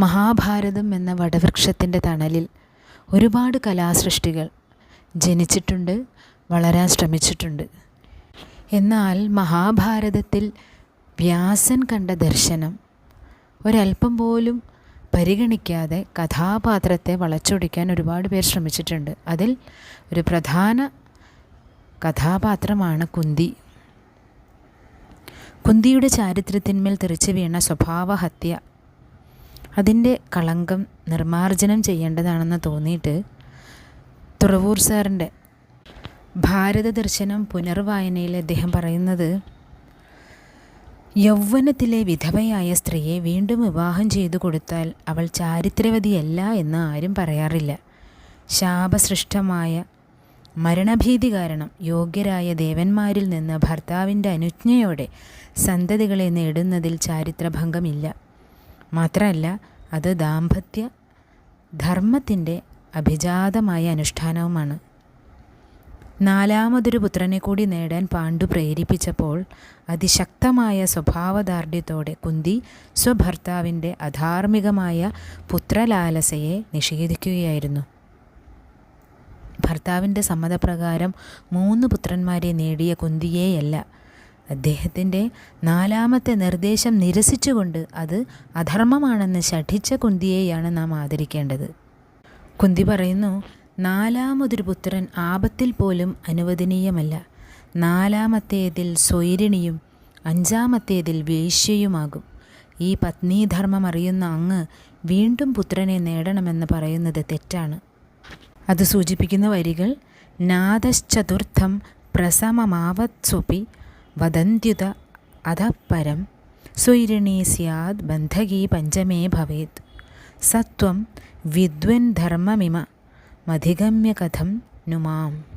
മഹാഭാരതം എന്ന വടവൃക്ഷത്തിന്റെ തണലിൽ ഒരുപാട് കലാസൃഷ്ടികൾ ജനിച്ചിട്ടുണ്ട് വളരാൻ ശ്രമിച്ചിട്ടുണ്ട്. എന്നാൽ മഹാഭാരതത്തിൽ വ്യാസൻ കണ്ട ദർശനം ഒരല്പം പോലും പരിഗണിക്കാതെ കഥാപാത്രത്തെ വളച്ചൊടിക്കാൻ ഒരുപാട് പേർ ശ്രമിച്ചിട്ടുണ്ട്. അതിൽ ഒരു പ്രധാന കഥാപാത്രമാണ് കുന്തി. കുന്തിയുടെ ചാരിത്രത്തിന്മേൽ തെറിച്ചു വീണ സ്വഭാവഹത്യ അതിന്റെ കളങ്കം നിർമാർജനം ചെയ്യേണ്ടതാണെന്ന് തോന്നിയിട്ട് തുറവൂർ സാറിന്റെ ഭാരത ദർശനം പുനർവായനയിൽ അദ്ദേഹം പറയുന്നത് യൗവനത്തിലെ വിധവയായ സ്ത്രീയെ വീണ്ടും വിവാഹം ചെയ്തു കൊടുത്താൽ അവൾ ചാരിത്രവതിയല്ല എന്ന് ആരും പറയാറില്ല. ശാപസൃഷ്ടമായ മരണഭീതി കാരണം യോഗ്യരായ ദേവന്മാരിൽ നിന്ന് ഭർത്താവിന്റെ അനുജ്ഞയോടെ സന്തതികളെ നേടുന്നതിൽ ചാരിത്രഭംഗമില്ല. മാത്രമല്ല അത് ദാമ്പത്യ ധർമ്മത്തിന്റെ അഭിജാതമായ അനുഷ്ഠാനവുമാണ്. നാലാമതൊരു പുത്രനെ കൂടി നേടാൻ പാണ്ഡു പ്രേരിപ്പിച്ചപ്പോൾ അതിശക്തമായ സ്വഭാവദാർഢ്യത്തോടെ കുന്തി സ്വഭർത്താവിന്റെ അധാർമികമായ പുത്രലാലസയെ നിഷേധിക്കുകയായിരുന്നു. ഭർത്താവിന്റെ സമ്മതപ്രകാരം മൂന്ന് പുത്രന്മാരെ നേടിയ കുന്തിയെയല്ല അദ്ദേഹത്തിന്റെ നാലാമത്തെ നിർദ്ദേശം നിരസിച്ചുകൊണ്ട് അത് അധർമ്മമാണെന്ന് ശഠിച്ച കുന്തിയെയാണ് നാം ആദരിക്കേണ്ടത്. കുന്തി പറയുന്നു നാലാമതൊരു പുത്രൻ ആപത്തിൽ പോലും അനുവദനീയമല്ല. നാലാമത്തേതിൽ സ്വൈരിണിയും അഞ്ചാമത്തേതിൽ വേശ്യയുമാകും. ഈ പത്നീധർമ്മം അറിയുന്ന അങ്ങ് വീണ്ടും പുത്രനെ നേടണമെന്ന് പറയുന്നത് തെറ്റാണ്. അത് സൂചിപ്പിക്കുന്ന വരികൾ നാദശ്ചതുർത്ഥം പ്രസമമാവത്സുപി വദന്ത്യുത അധപരം സ്വൈരിണീ സ്യാദ് ബന്ധകീ പഞ്ചമേ ഭവേത്. സത്വം വിദ്വൻ ധർമ്മമിമ മധിഗമ്യ കഥം നുമാം.